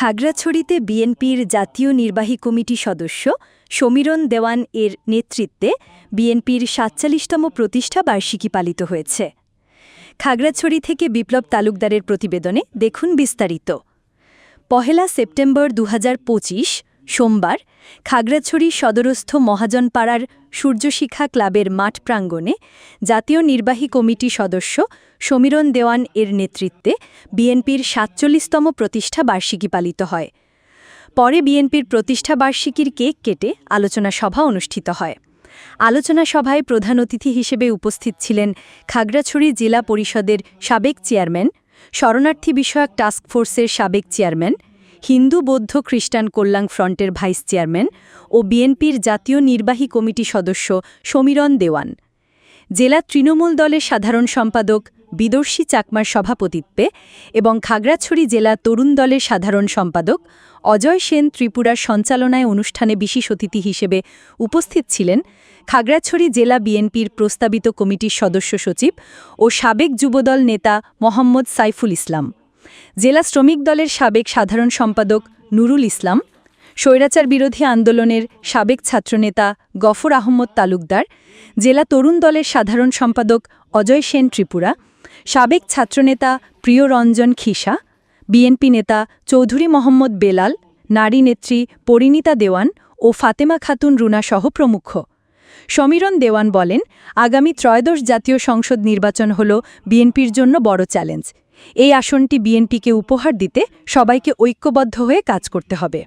খাগড়াছড়িতে বিএনপির জাতীয় নির্বাহী কমিটি সদস্য সমীরণ দেওয়ান এর নেতৃত্বে বিএনপির সাতচল্লিশতম প্রতিষ্ঠা বার্ষিকী পালিত হয়েছে। খাগড়াছড়ি থেকে বিপ্লব তালুকদারের প্রতিবেদনে দেখুন বিস্তারিত। পহেলা সেপ্টেম্বর দু হাজার পঁচিশ সোমবার খাগড়াছড়ি সদরস্থ মহাজনপাড়ার সূর্যশিখা ক্লাবের মাঠ প্রাঙ্গণে জাতীয় নির্বাহী কমিটি সদস্য সমীরণ দেওয়ান এর নেতৃত্বে বিএনপির সাতচল্লিশতম প্রতিষ্ঠা বার্ষিকী পালিত হয়। পরে বিএনপির প্রতিষ্ঠা বার্ষিকীর কেক কেটে আলোচনা সভা অনুষ্ঠিত হয়। আলোচনা সভায় প্রধান অতিথি হিসেবে উপস্থিত ছিলেন খাগড়াছড়ি জেলা পরিষদের সাবেক চেয়ারম্যান, শরণার্থী বিষয়ক টাস্কফোর্সের সাবেক চেয়ারম্যান হিন্দু বৌদ্ধ খ্রিস্টান কল্যাণ ফ্রন্টের ভাইস চেয়ারম্যান ও বিএনপির জাতীয় নির্বাহী কমিটি সদস্য সমীরণ দেওয়ান। জেলা তৃণমূল দলের সাধারণ সম্পাদক বিদর্শী চাকমার সভাপতিত্বে এবং খাগড়াছড়ি জেলা তরুণ দলের সাধারণ সম্পাদক অজয় সেন ত্রিপুরার সঞ্চালনায় অনুষ্ঠানে বিশেষ অতিথি হিসেবে উপস্থিত ছিলেন খাগড়াছড়ি জেলা বিএনপির প্রস্তাবিত কমিটির সদস্য সচিব ও সাবেক যুবদল নেতা মোহাম্মদ সাইফুল ইসলাম। জেলা শ্রমিক দলের সাবেক সাধারণ সম্পাদক নুরুল ইসলাম, স্বৈরাচার বিরোধী আন্দোলনের সাবেক ছাত্রনেতা গফর আহমদ তালুকদার, জেলা তরুণ দলের সাধারণ সম্পাদক অজয় সেন ত্রিপুরা, সাবেক ছাত্রনেতা প্রিয় রঞ্জন খিসা, বিএনপি নেতা চৌধুরী মোহাম্মদ বেলাল, নারী নেত্রী পরিণীতা দেওয়ান ও ফাতেমা খাতুন রুনা সহ প্রমুখ। সমীরণ দেওয়ান বলেন, আগামী ত্রয়োদশ জাতীয় সংসদ নির্বাচন হল বিএনপির জন্য বড় চ্যালেঞ্জ। এই আসনটি বিএনপিকে উপহার দিতে সবাইকে ঐক্যবদ্ধ হয়ে কাজ করতে হবে।